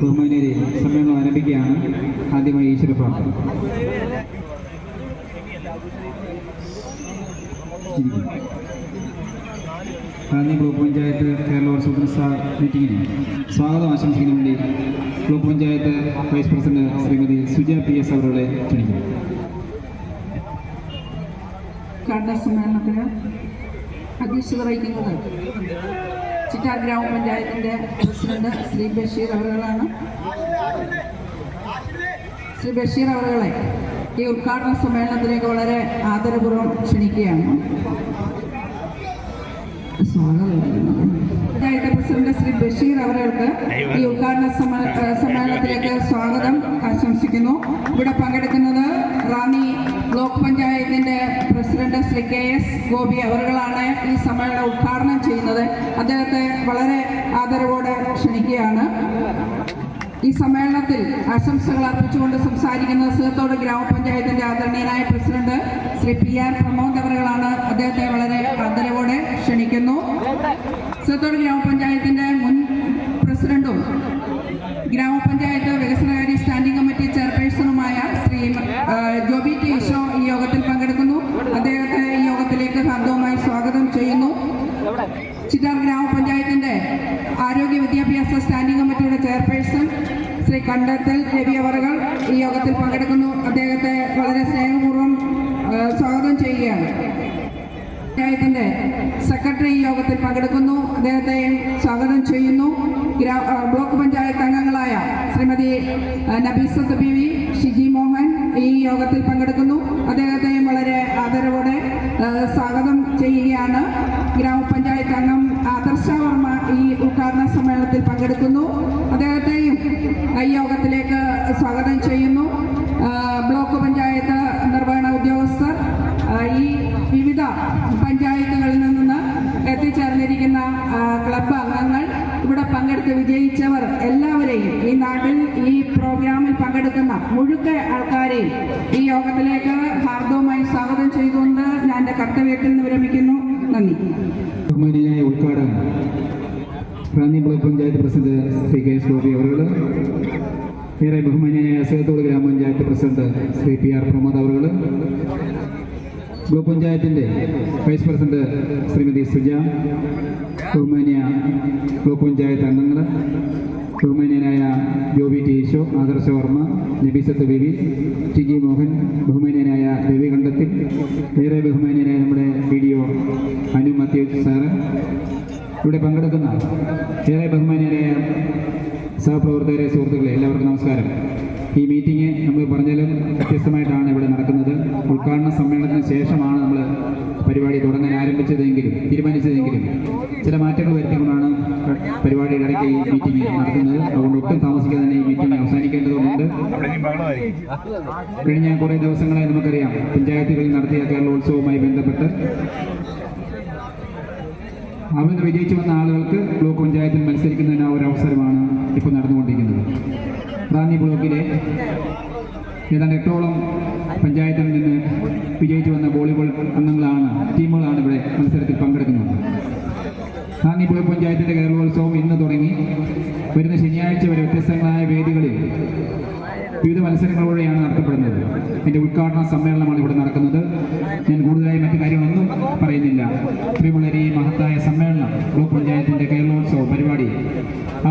ബഹുമാനിയരെ സമ്മേളനം ആരംഭിക്കുകയാണ്. ആദ്യമായി ഈശ്വര പ്രാർത്ഥന. ബ്ലോക്ക് പഞ്ചായത്ത് കേരള മീറ്റിംഗിന് സ്വാഗതം ആശംസിക്കുന്നതിന് വേണ്ടി block panchayat vice president Shrimati Suja P S അവരുടെ ക്ഷണിക്കുന്നു. സമ്മേളനത്തിന് അധ്യക്ഷത വഹിക്കുന്നത് ചിറ്റാർ ഗ്രാമപഞ്ചായത്തിന്റെ പ്രസിഡന്റ് ശ്രീ ബഷീർ അവറുകളാണ്. ശ്രീ ബഷീർ അവറുകളെ ഈ ഉദ്ഘാടന സമ്മേളനത്തിലേക്ക് വളരെ ആദരപൂർവം ക്ഷണിക്കുകയാണ്. പഞ്ചായത്ത് പ്രസിഡന്റ് ശ്രീ ബഷീർ അവർക്ക് ഈ ഉദ്ഘാടന സമ്മേളനത്തിലേക്ക് സ്വാഗതം ആശംസിക്കുന്നു. ഇവിടെ പങ്കെടുക്കുന്നത് റാന്നി ബ്ലോക്ക് പഞ്ചായത്തിന്റെ president Shri K S Gopi അവരുകളാണ് ഈ സമ്മേളനം ഉദ്ഘാടനം ചെയ്യുന്നത്. അദ്ദേഹത്തെ വളരെ ആദരവോടെ ക്ഷണിക്കുകയാണ്. ഈ സമ്മേളനത്തിൽ ആശംസകൾ അർപ്പിച്ചുകൊണ്ട് സംസാരിക്കുന്ന സീർത്തോട് ഗ്രാമപഞ്ചായത്തിന്റെ ആദരണീയനായ president Shri P R Pramod അവറുകളാണ് അദ്ദേഹത്തെ വളരെ ആദരവോടെ ക്ഷണിക്കുന്നു. സീർത്തോട് ഗ്രാമപഞ്ചായത്തിന്റെ മുൻ പ്രസിഡന്റും ഗ്രാമപഞ്ചായത്ത് വികസനകാര്യ സ്റ്റാൻഡിംഗ് കമ്മിറ്റി ചെയർപേഴ്സണുമായ ശ്രീ ആ, ജോബി ടി ഈശോ ഈ യോഗത്തിൽ പങ്കെടുക്കുന്നു അദ്ദേഹത്തെ ഈ യോഗത്തിലേക്ക് ഹാർദവമായി സ്വാഗതം ചെയ്യുന്നു ചിറ്റാർ ഗ്രാമപഞ്ചായത്തിന്റെ ആരോഗ്യ വിദ്യാഭ്യാസ സ്റ്റാൻഡിംഗ് കമ്മിറ്റിയുടെ ചെയർപേഴ്സൺ ശ്രീ കണ്ടത്തിൽ രവി അവറുകൾ ഈ യോഗത്തിൽ പങ്കെടുക്കുന്നു. അദ്ദേഹത്തെ വളരെ സ്നേഹപൂർവം സ്വാഗതം ചെയ്യുകയാണ്. പഞ്ചായത്തിന്റെ സെക്രട്ടറി ഈ യോഗത്തിൽ പങ്കെടുക്കുന്നു. അദ്ദേഹത്തെയും സ്വാഗതം ചെയ്യുന്നു. ബ്ലോക്ക് പഞ്ചായത്ത് അംഗങ്ങളായ ശ്രീമതി നബീസ നബീസത്ത് ബി വി ഷിജി മോഹൻ ഈ യോഗത്തിൽ പങ്കെടുക്കുന്നു. അദ്ദേഹത്തെയും വളരെ ആദരവോടെ സ്വാഗതം ചെയ്യുകയാണ്. ഗ്രാമപഞ്ചായത്ത് അംഗം ആദർശ വർമ്മ ഈ ഉദ്ഘാടന സമ്മേളനത്തിൽ പങ്കെടുക്കുന്നു. യോഗത്തിലേക്ക് സ്വാഗതം ചെയ്യുന്നു. ബ്ലോക്ക് പഞ്ചായത്ത് നിർവഹണ ഉദ്യോഗസ്ഥർ ഈ വിവിധ പഞ്ചായത്തുകളിൽ നിന്ന് എത്തിച്ചേർന്നിരിക്കുന്ന ക്ലബ് ക്ലബ്ബ് അംഗങ്ങൾ ഇവിടെ പങ്കെടുത്ത് വിജയിച്ചവർ എല്ലാവരെയും ഈ നാട്ടിൽ ഈ പ്രോഗ്രാമിൽ പങ്കെടുക്കുന്ന മുഴുക്ക ആൾക്കാരെയും ഈ യോഗത്തിലേക്ക് ഹാർദവുമായി സ്വാഗതം ചെയ്തുകൊണ്ട് ഞാൻ എന്റെ കർത്തവ്യത്തിൽ നിന്ന് വിരമിക്കുന്നു. നന്ദി. Ranni block panchayat president Shri K S Gopi അവർ ഏറെ ബഹുമാനിയായ സേത്തോട് ഗ്രാമപഞ്ചായത്ത് president Shri P R Pramod അവർ ബ്ലോക്ക് പഞ്ചായത്തിന്റെ വൈസ് പ്രസിഡന്റ് ശ്രീമതി സുജ. ബഹുമാനിയ ബ്ലോക്ക് പഞ്ചായത്ത് അംഗങ്ങൾ ബഹുമാനിയനായ Joby T Eesho Adarsha Varma Nabeesath Bibi T G Mohan ബഹുമാനിയനായ Ravi Kandathil ഏറെ ബഹുമാനിയനായ ഇവിടെ പങ്കെടുക്കുന്ന ഏറെ ബഹുമാനിയായ സഹപ്രവർത്തകരെ സുഹൃത്തുക്കളെ എല്ലാവർക്കും നമസ്കാരം. ഈ മീറ്റിംഗ് നമ്മൾ പറഞ്ഞാലും വ്യത്യസ്തമായിട്ടാണ് ഇവിടെ നടക്കുന്നത്. ഉദ്ഘാടന സമ്മേളനത്തിന് ശേഷമാണ് നമ്മൾ പരിപാടി തുടങ്ങാൻ ആരംഭിച്ചതെങ്കിലും തീരുമാനിച്ചതെങ്കിലും ചില മാറ്റങ്ങൾ വരുത്തിക്കൊണ്ടാണ് പരിപാടിയുടെ ഇടയ്ക്ക് ഈ മീറ്റിംഗ് നടത്തുന്നത് അതുകൊണ്ട് ഒട്ടും താമസിക്കാതെ തന്നെ ഈ മീറ്റിംഗ് അവസാനിക്കേണ്ടതുണ്ട്. കഴിഞ്ഞ കുറേ ദിവസങ്ങളായി നമുക്കറിയാം പഞ്ചായത്തുകളിൽ നടത്തിയ കേരളോത്സവവുമായി ബന്ധപ്പെട്ട് അവിടുന്ന് വിജയിച്ചു വന്ന ആളുകൾക്ക് ബ്ലോക്ക് പഞ്ചായത്തിൽ മത്സരിക്കുന്നതിന് ഒരു അവസരമാണ് ഇപ്പോൾ നടന്നുകൊണ്ടിരിക്കുന്നത്. റാന്നി ബ്ലോക്കിലെ ഏതാണ്ട് എട്ടോളം പഞ്ചായത്തിൽ നിന്ന് വിജയിച്ചു വന്ന വോളിബോൾ അംഗങ്ങളാണ് ടീമുകളാണ് ഇവിടെ മത്സരത്തിൽ പങ്കെടുക്കുന്നത്. റാന്നി ബ്ലോക്ക് പഞ്ചായത്തിന്റെ കേരളോത്സവം ഇന്ന് തുടങ്ങി. വരുന്ന ശനിയാഴ്ച വരെ വ്യത്യസ്തങ്ങളായ വേദികളിൽ വിവിധ മത്സരങ്ങളോടെയാണ് നടത്തപ്പെടുന്നത്. ഇതിന്റെ ഉദ്ഘാടന സമ്മേളനമാണ് ഇവിടെ നടക്കുന്നത്. ഞാൻ കൂടുതലായി മറ്റു കാര്യങ്ങളൊന്നും പറയുന്നില്ല. ഇത്രയും ഈ മഹത്തായ സമ്മേളനം ബ്ലോക്ക് പഞ്ചായത്തിന്റെ കേരളോത്സവ പരിപാടി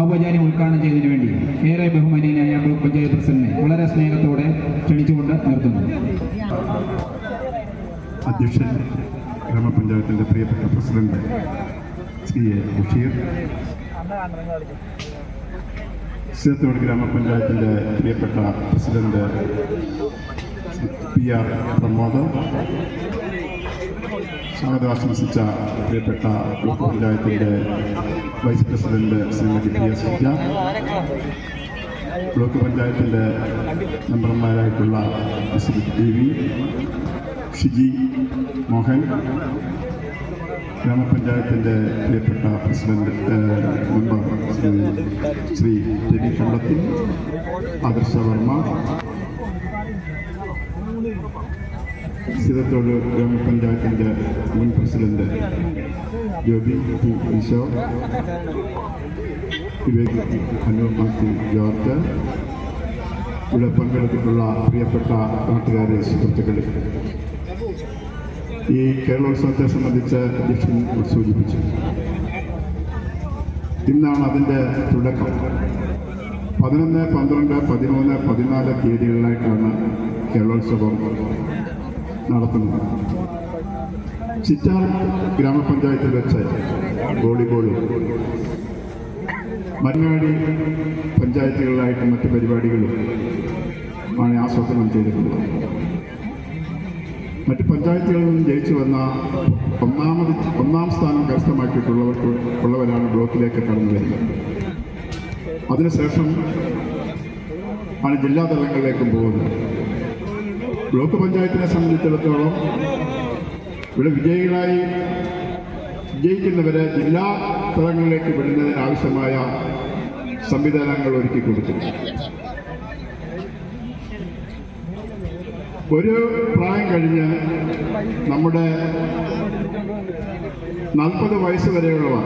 ഔപചാരിക ഉദ്ഘാടനം ചെയ്തതിനു വേണ്ടി ഏറെ ബഹുമാനീയനായ ബ്ലോക്ക് പഞ്ചായത്ത് പ്രസിഡന്റിനെ വളരെ സ്നേഹത്തോടെ ക്ഷണിച്ചുകൊണ്ട് നിർത്തുന്നു. അധ്യക്ഷൻ ഗ്രാമപഞ്ചായത്തിന്റെ പ്രിയപ്പെട്ട പ്രസിഡന്റ് ശ്രീ എ ബഷീർ. സേത്തോട് ഗ്രാമപഞ്ചായത്തിന്റെ പ്രിയപ്പെട്ട പ്രസിഡന്റ് പി ആർ പ്രമോദ്. സ്വാഗതം ആശംസിച്ച പ്രിയപ്പെട്ട ബ്ലോക്ക് പഞ്ചായത്തിന്റെ vice president Shrimati P S Suja. Block പഞ്ചായത്തിന്റെ മെമ്പർമാരായിട്ടുള്ള ദേവി ഷിജി മോഹൻ ഗ്രാമപഞ്ചായത്തിന്റെ പ്രിയപ്പെട്ട പ്രസിഡന്റ് മെമ്പർ ശ്രീ രവി കണ്ടത്തിൽ ആദർശ വർമ്മ സിതത്തോട് ഗ്രാമപഞ്ചായത്തിന്റെ മുൻ പ്രസിഡന്റ് ജോബി ടി ഈശോ വിവേക് അനു മാത്യു ജോർജ് ഇവിടെ പങ്കെടുത്തിട്ടുള്ള പ്രിയപ്പെട്ട നാട്ടുകാരെ സുഹൃത്തുക്കളെ ഈ കേരളോത്സവത്തെ സംബന്ധിച്ച് അധ്യക്ഷൻ സൂചിപ്പിച്ചു ഇന്നാണ് അതിന്റെ തുടക്കം. പതിനൊന്ന് പന്ത്രണ്ട് പതിമൂന്ന് പതിനാല് തീയതികളിലായിട്ടാണ് കേരളോത്സവം നടത്തുന്നത് ചിറ്റാർ ഗ്രാമപഞ്ചായത്തിൽ വെച്ച് വോളിബോളും. മരങ്ങാടി പഞ്ചായത്തുകളിലായിട്ട് മറ്റ് പരിപാടികളും ആണ് ആസൂത്രണം ചെയ്തിട്ടുള്ളത്. മറ്റ് പഞ്ചായത്തുകളിൽ നിന്നും ജയിച്ചു വന്ന ഒന്നാമത് ഒന്നാം സ്ഥാനം കരസ്ഥമാക്കിയിട്ടുള്ളവർക്ക് ഉള്ളവരാണ് ബ്ലോക്കിലേക്ക് കടന്നു വരുന്നത്. അതിനുശേഷം ആണ് ജില്ലാ തലങ്ങളിലേക്കും പോകുന്നത്. ബ്ലോക്ക് പഞ്ചായത്തിനെ സംബന്ധിച്ചിടത്തോളം ഇവിടെ വിജയികളായി വിജയിക്കുന്നവരെ ജില്ലാ തലങ്ങളിലേക്ക് വിടുന്നതിന് ആവശ്യമായ സംവിധാനങ്ങൾ ഒരുക്കി കൊടുക്കുന്നു ഒരു പ്രായം കഴിഞ്ഞ് നമ്മുടെ നാൽപ്പത് വയസ്സ് വരെയുള്ളവർ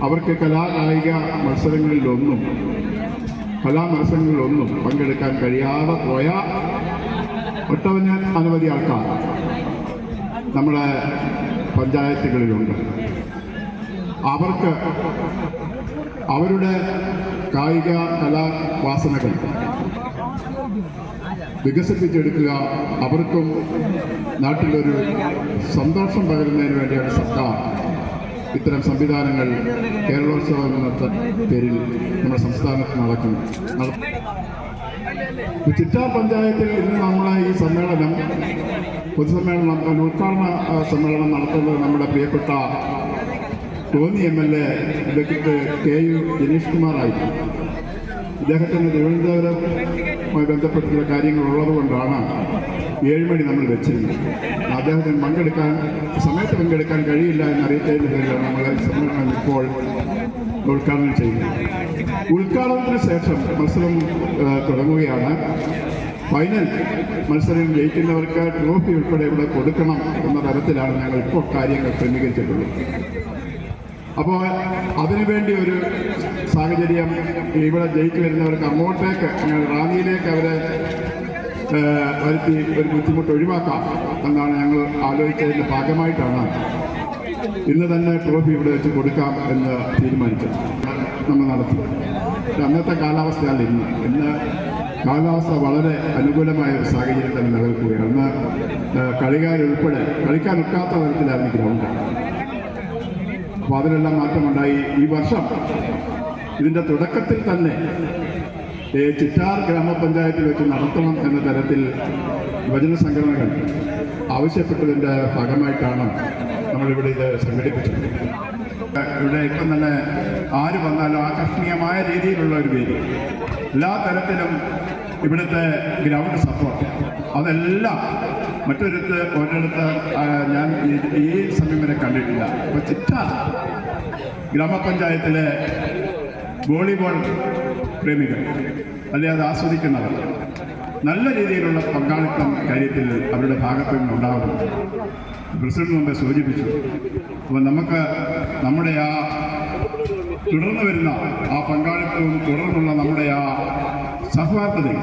അവർക്ക് കലാകായിക മത്സരങ്ങളിലൊന്നും കലാമത്സരങ്ങളിലൊന്നും പങ്കെടുക്കാൻ കഴിയാതെ പോയ ഒട്ടവന് അനവധി ആൾക്കാർ. നമ്മുടെ പഞ്ചായത്തുകളിലുണ്ട്. അവർക്ക് അവരുടെ കായിക കലാവാസനകൾ വികസിപ്പിച്ചെടുക്കുക അവർക്കും നാട്ടിലൊരു സന്തോഷം പകരുന്നതിന് വേണ്ടിയാണ് സർക്കാർ ഇത്തരം സംവിധാനങ്ങൾ കേരളോത്സവം എന്ന പേരിൽ നമ്മുടെ സംസ്ഥാനത്ത് നടക്കുന്നു ചിറ്റാർ പഞ്ചായത്തിൽ ഇന്ന് നമ്മളെ ഈ സമ്മേളനം പൊതുസമ്മേളനം ഉദ്ഘാടന സമ്മേളനം നടത്തുന്നത് നമ്മുടെ പ്രിയപ്പെട്ട ടോണി എം എൽ എ ഇടയ്ക്ക് കെ യു ജനീഷ് കുമാറായിരുന്നു ഇദ്ദേഹത്തിന് തിരുവനന്തപുരവുമായി ബന്ധപ്പെട്ടുള്ള കാര്യങ്ങൾ ഉള്ളതുകൊണ്ടാണ് ഏഴ് മണി നമ്മൾ വെച്ചിരുന്നത് അദ്ദേഹത്തിന് പങ്കെടുക്കാൻ സമയത്ത് പങ്കെടുക്കാൻ കഴിയില്ല എന്ന് നമ്മളെ സമ്മേളനം ഇപ്പോൾ ഉദ്ഘാടനം ചെയ്യുന്നത്. ഉദ്ഘാടനത്തിന് ശേഷം മത്സരം തുടങ്ങുകയാണ്. ഫൈനൽ മത്സരം ജയിക്കുന്നവർക്ക് ട്രോഫി ഉൾപ്പെടെ ഇവിടെ കൊടുക്കണം എന്ന തരത്തിലാണ് ഞങ്ങൾ ഇപ്പോൾ കാര്യങ്ങൾ ക്രമീകരിച്ചിട്ടുള്ളത്. അപ്പോൾ അതിനുവേണ്ടി ഒരു സാഹചര്യം ഇവിടെ ജയിച്ചു വരുന്നവർക്ക് അങ്ങോട്ടേക്ക് ഞങ്ങൾ റാന്നിയിലേക്ക് അവരെ വരുത്തി ഒരു ബുദ്ധിമുട്ട് ഒഴിവാക്കാം എന്നാണ് ഞങ്ങൾ ആലോചിച്ചതിന്റെ ഭാഗമായിട്ടാണ് ഇന്ന് തന്നെ ട്രോഫി ഇവിടെ വെച്ച് കൊടുക്കാം എന്ന് തീരുമാനിച്ചു. നമ്മൾ നടത്തി. അന്നത്തെ കാലാവസ്ഥയാണ് ഇന്ന്. ഇന്ന് കാലാവസ്ഥ വളരെ അനുകൂലമായ ഒരു സാഹചര്യം തന്നെ നിലനിൽക്കുകയാണ്. അന്ന് കളിക്കാരുൾപ്പെടെ കളിക്കാൻ ഒക്കാത്ത തരത്തിലായിരുന്നു ഗ്രൗണ്ട്. അപ്പോൾ അതിനെല്ലാം മാറ്റമുണ്ടായി. ഈ വർഷം ഇതിന്റെ തുടക്കത്തിൽ തന്നെ ചിറ്റാർ ഗ്രാമപഞ്ചായത്തിൽ വെച്ച് നടത്തണം എന്ന തരത്തിൽ യുവജന സംഘടനകൾ ആവശ്യപ്പെട്ടതിന്റെ ഭാഗമായിട്ടാണ് നമ്മളിവിടെ ഇത് സംഘടിപ്പിച്ചിട്ടുണ്ട്. ഇവിടെ ഇപ്പം തന്നെ ആര് വന്നാലും ആകർഷണീയമായ രീതിയിലുള്ള ഒരു വേദി. എല്ലാ തരത്തിലും ഇവിടുത്തെ ഗ്രൗണ്ട് സപ്പോർട്ട് അതെല്ലാം മറ്റൊരിടത്ത് ഒരിടത്ത് ഞാൻ ഈ- സമയം വരെ കണ്ടിട്ടില്ല. അപ്പോൾ ചിറ്റ ഗ്രാമപഞ്ചായത്തിലെ വോളിബോൾ പ്രേമികൾ അല്ലെ അത് ആസ്വദിക്കുന്നവർ നല്ല രീതിയിലുള്ള പങ്കാളിത്തം കാര്യത്തിൽ അവരുടെ ഭാഗത്തു നിന്നുണ്ടാകുന്നു പ്രസിഡന്റ് മുമ്പേ സൂചിപ്പിച്ചു. അപ്പോൾ നമുക്ക് നമ്മുടെ ആ തുടർന്ന് വരുന്ന ആ പങ്കാളിത്തവും തുടർന്നുള്ള നമ്മുടെ ആ സഹവാർത്തതയും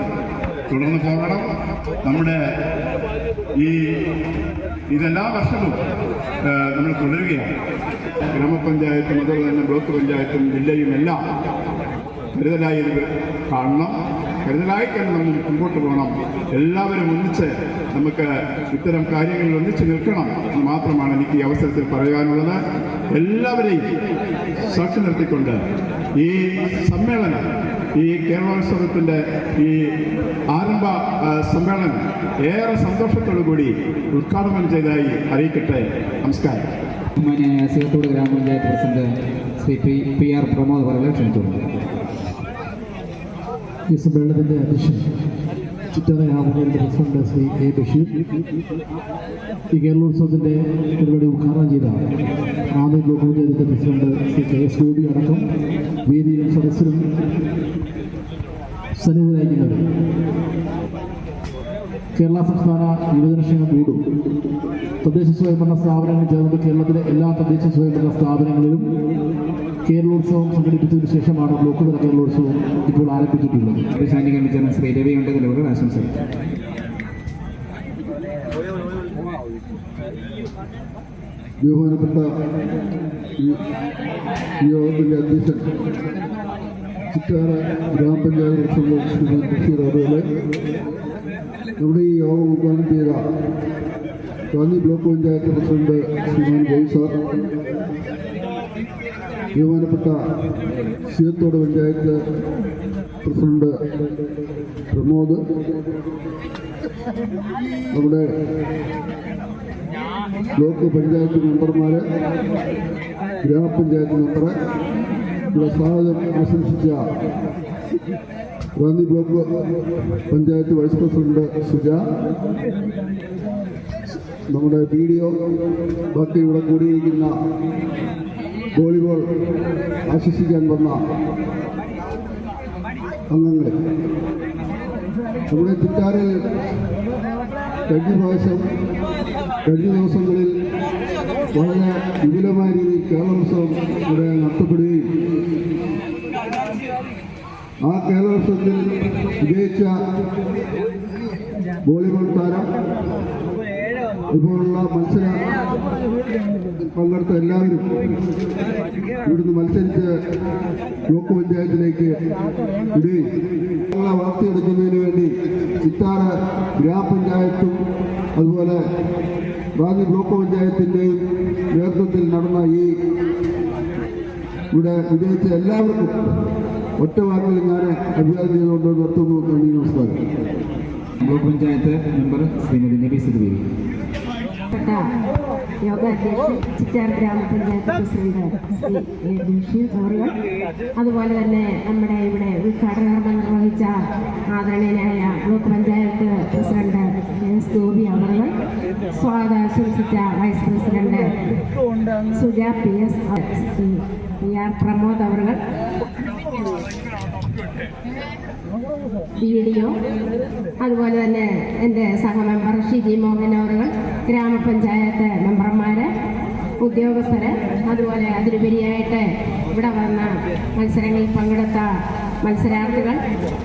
തുടർന്ന് പോകണം. നമ്മുടെ ഈ ഇതെല്ലാ വർഷവും നമ്മൾ തുടരുകയാണ്. ഗ്രാമപഞ്ചായത്തും അതുപോലെ തന്നെ ബ്ലോക്ക് പഞ്ചായത്തും ജില്ലയും എല്ലാം കരുതലായി കാണണം. കരുതലായി നമ്മൾ മുമ്പോട്ട് പോകണം. എല്ലാവരും ഒന്നിച്ച് നമുക്ക് ഇത്തരം കാര്യങ്ങളിൽ ഒന്നിച്ച് നിൽക്കണം എന്ന് മാത്രമാണ് എനിക്ക് ഈ അവസരത്തിൽ പറയാനുള്ളത്. എല്ലാവരെയും സാക്ഷി നിർത്തിക്കൊണ്ട് ഈ സമ്മേളനം ഈ കേരളോത്സവത്തിന്റെ ഈ ആരംഭ സമ്മേളനം ഏറെ സന്തോഷത്തോടു കൂടി ഉദ്ഘാടനം ചെയ്തതായി അറിയിക്കട്ടെ. നമസ്കാരം. സീതത്തോട് ഗ്രാമപഞ്ചായത്ത് president Shri P P R Pramod അവരെ ക്ഷണിച്ചുകൊണ്ടു ഈ സമ്മേളനത്തിന്റെ അധ്യക്ഷൻ ചിറ്ററ ഗ്രാമപഞ്ചായത്ത് പ്രസിഡന്റ് ശ്രീ എ ബഷീർ ഈ കേരളോത്സവത്തിന്റെ പരിപാടി ഉദ്ഘാടനം ചെയ്ത ആമി പഞ്ചായത്തിന്റെ president Shri K S Gopi അടക്കം വേദിയിലും സദസ്സിലും സന്നിധാനിക്കുന്നത് കേരള സംസ്ഥാന യുവജനക്ഷേമ ബോർഡും തദ്ദേശ സ്വയംഭരണ സ്ഥാപനങ്ങൾ ചേർന്നത് കേരളത്തിലെ എല്ലാ തദ്ദേശ സ്വയംഭരണ സ്ഥാപനങ്ങളിലും കേരളോത്സവം സംഘടിപ്പിച്ചതിന് ശേഷമാണ് ബ്ലോക്ക് തല കേരളോത്സവം ഇപ്പോൾ ആരംഭിച്ചിട്ടുള്ളത്. ശാന്തി കമ്മിറ്റി ശ്രീ രവിയുണ്ട് ഉണ്ടെങ്കിൽ ആശംസകൾ ബഹുമാനപ്പെട്ട ഈ ഈ യോഗത്തിന്റെ അധ്യക്ഷൻ ചിറ്റാറ ഗ്രാമപഞ്ചായത്ത് പ്രസിഡന്റ് ശ്രീമാൻ ബഷീർ അതുപോലെ നമ്മുടെ ഈ യോഗം ഉദ്ഘാടനം ചെയ്ത Ranni block panchayat president Shriman Joy sir ബഹുമാനപ്പെട്ട സിയത്തോട് പഞ്ചായത്ത് പ്രസിഡന്റ് പ്രമോദ് നമ്മുടെ ബ്ലോക്ക് പഞ്ചായത്ത് മെമ്പർമാര് ഗ്രാമപഞ്ചായത്ത് മെമ്പറ് ഇവിടെ സ്വാഗതം ആശംസിച്ച Ranni block panchayat vice president Suja നമ്മുടെ വീഡിയോ ബാക്കി ഇവിടെ കൂടിയിരിക്കുന്ന വോളിബോൾ ആശംസിക്കാൻ വന്ന അംഗങ്ങൾ നമ്മുടെ ചിറ്റാറിൽ കഴിഞ്ഞ പ്രാവശ്യം കഴിഞ്ഞ ദിവസങ്ങളിൽ വളരെ വിപുലമായ രീതിയിൽ കേരളോത്സവം ഇവിടെ നടത്തപ്പെടുകയും ആ കേരളോത്സവത്തിൽ വിജയിച്ച വോളിബോൾ താരം ഇപ്പോഴുള്ള മത്സര പങ്കെടുത്ത എല്ലാവരും ഇവിടുന്ന് മത്സരിച്ച് ബ്ലോക്ക് പഞ്ചായത്തിലേക്ക് ഇടുകയും വളർത്തിയെടുക്കുന്നതിന് വേണ്ടി ചിറ്റാറ് ഗ്രാമപഞ്ചായത്തും അതുപോലെ റാന്നി ബ്ലോക്ക് പഞ്ചായത്തിന്റെയും നേതൃത്വത്തിൽ നടന്ന ഈ ഇവിടെ വിജയിച്ച എല്ലാവർക്കും ഒറ്റ വാക്കിൽ ഞാൻ അഭിവാദ്യം ചെയ്തുകൊണ്ട് നിർത്തുന്നു. നന്ദി നമസ്കാരം. ബ്ലോക്ക് പഞ്ചായത്ത് മെമ്പർ ശ്രീമതി നബി 不知 യോഗ ചിറ്റാർ ഗ്രാമപഞ്ചായത്ത് പ്രസിഡന്റ് ശ്രീ അതുപോലെ തന്നെ നമ്മുടെ ഇവിടെ ഉദ്ഘാടനം നിർവഹിച്ച ആദരണീയനായ block panchayat president S Gopi അവർ സ്വാഗതം ആശംസിച്ച vice president Suja P S P R Pramod video അതുപോലെ തന്നെ എന്റെ സഹമെമ്പർ ഷിജി മോഹൻ അവർ ഗ്രാമപഞ്ചായത്ത് മെമ്പർമാര് ഉദ്യോഗസ്ഥര് അതുപോലെ അതിലുപരിയായിട്ട് ഇവിടെ വന്ന മത്സരങ്ങളിൽ പങ്കെടുത്ത മത്സരാർത്ഥികൾ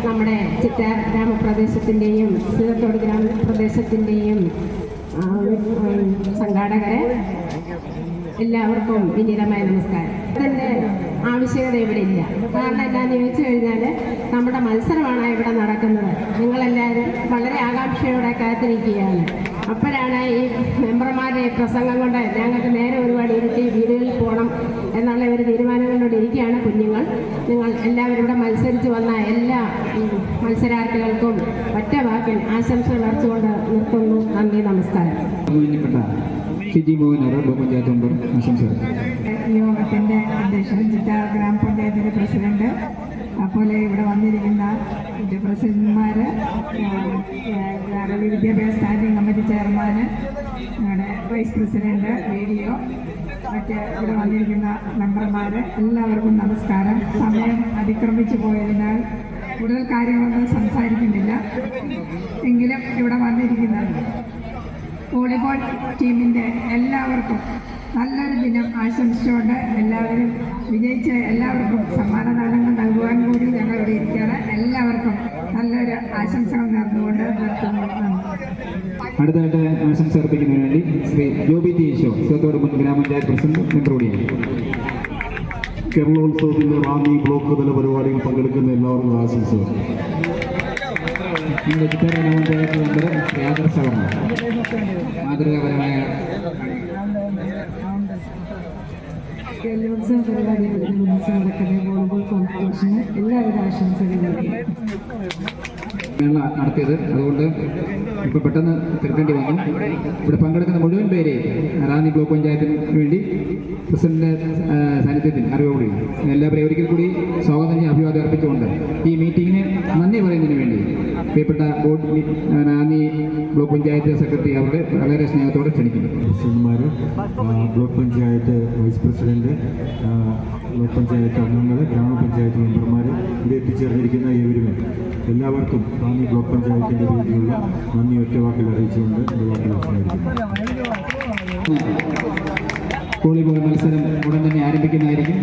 നമ്മുടെ ചിറ്റാർ ഗ്രാമപ്രദേശത്തിന്റെയും സീതത്തോട് ഗ്രാമപ്രദേശത്തിന്റെയും സംഘാടകരെ എല്ലാവർക്കും വിനീതമായ നമസ്കാരം. ഇതിന്റെ ആവശ്യകത ഇവിടെ ഇല്ല. കാരണം എന്താണെന്ന് ചോദിച്ചു കഴിഞ്ഞാൽ നമ്മുടെ മത്സരമാണ് ഇവിടെ നടക്കുന്നത്. നിങ്ങളെല്ലാവരും വളരെ ആകാംക്ഷയോടെ കാത്തിരിക്കുകയാണ്. അപ്പോഴാണ് ഈ മെമ്പർമാരുടെ പ്രസംഗം കൊണ്ട് ഞങ്ങൾക്ക് നേരെ ഒരുപാട് ഇരുട്ടി വീടുകളിൽ പോകണം എന്നുള്ള ഒരു തീരുമാനങ്ങളോട് ഇരിക്കുകയാണ് കുഞ്ഞുങ്ങൾ. നിങ്ങൾ എല്ലാവരും ഇവിടെ മത്സരിച്ച് വന്ന എല്ലാ മത്സരാർത്ഥികൾക്കും ഒറ്റ വാക്കിൽ ആശംസകൾ അർച്ചുകൊണ്ട് നിർത്തുന്നു. നന്ദി നമസ്കാരം. ഗ്രാമപഞ്ചായത്തിന്റെ മെമ്പർ യോഗത്തിന്റെ അധ്യക്ഷൻ ചിറ്റാർ ഗ്രാമപഞ്ചായത്തിന്റെ പ്രസിഡന്റ് അതുപോലെ ഇവിടെ വന്നിരിക്കുന്ന ഇത് പ്രസിഡന്റുമാർ റവന്യൂ വിദ്യാഭ്യാസ സ്റ്റാൻഡിംഗ് കമ്മിറ്റി ചെയർമാന് ഞങ്ങളുടെ വൈസ് പ്രസിഡന്റ് റേഡിയോ മറ്റ് ഇവിടെ വന്നിരിക്കുന്ന മെമ്പർമാർ എല്ലാവർക്കും നമസ്കാരം. സമയം അതിക്രമിച്ചു പോയതിനാൽ കൂടുതൽ കാര്യങ്ങളൊന്നും സംസാരിക്കുന്നില്ല. എങ്കിലും ഇവിടെ വന്നിരിക്കുന്ന വോളിബോൾ ടീമിന്റെ എല്ലാവർക്കും നല്ലൊരു ദിനം ആശംസിച്ചുകൊണ്ട് എല്ലാവരും വിജയിച്ച എല്ലാവർക്കും സമ്മാനദാനങ്ങൾ നൽകുവാൻ കൂടി ഞങ്ങൾ ഇവിടെ ഇരിക്കുകയാണ്. എല്ലാവർക്കും നല്ലൊരു ആശംസകൾ നേർന്നുകൊണ്ട് അടുത്തതായിട്ട് ആശംസ അർപ്പിക്കുന്നതിന് വേണ്ടി ശ്രീ ജോബി ടി ഈശോ സീതത്തോട് മുൻ ഗ്രാമപഞ്ചായത്ത് പ്രസിഡന്റ് മെമ്പറോടിയാണ് കേരളോത്സവത്തിന്റെ കേരളോത്സവത്തിന്റെ റാന്നി ബ്ലോക്ക് തല പരിപാടിയിൽ പങ്കെടുക്കുന്ന എല്ലാവർക്കും ആശംസകൾ. ചിറ്റാർ ഗ്രാമപഞ്ചായത്ത് മെമ്പർ മാതൃകാപരമായ കേരളോത്സവ പരിപാടികളുടെ മുൻസ് നടക്കുന്ന വോളിബോൾ കോമ്പറ്റീഷന് എല്ലാവിധ ആശംസകളും നടത്തിയത്. അതുകൊണ്ട് ഇപ്പോൾ പെട്ടെന്ന് തിരുത്തേണ്ടി വന്നു. ഇവിടെ പങ്കെടുക്കുന്ന മുഴുവൻ പേരെ റാന്നി ബ്ലോക്ക് പഞ്ചായത്തിന് വേണ്ടി പ്രസിഡന്റിന്റെ സാന്നിധ്യത്തിൽ അറിവോടി എല്ലാവരെയും ഒരിക്കൽ കൂടി സ്വാഗതം അഭിവാദ്യം അർപ്പിച്ചുകൊണ്ട് ഈ മീറ്റിങ്ങിന് നന്ദി പറയുന്നതിന് വേണ്ടി. പ്രിയപ്പെട്ട ബോർഡ് നാന്ദി ബ്ലോക്ക് പഞ്ചായത്ത് സെക്രട്ടറി അവരുടെ വളരെ സ്നേഹത്തോടെ ക്ഷണിക്കുന്നു. പ്രസിഡന്റുമാർ block panchayat vice president block panchayat അംഗങ്ങൾ ഗ്രാമപഞ്ചായത്ത് മെമ്പർമാർ ഇവിടെ എത്തിച്ചേർന്നിരിക്കുന്ന ഏവരുമേ എല്ലാവർക്കും നാന്ദി ബ്ലോക്ക് പഞ്ചായത്തിന്റെ പേരിലുള്ള നന്ദി ഒറ്റവാക്കിൽ അറിയിച്ചുകൊണ്ട് എന്റെ വോളിബോൾ മത്സരം ഉടൻ തന്നെ ആരംഭിക്കുന്നതായിരിക്കും.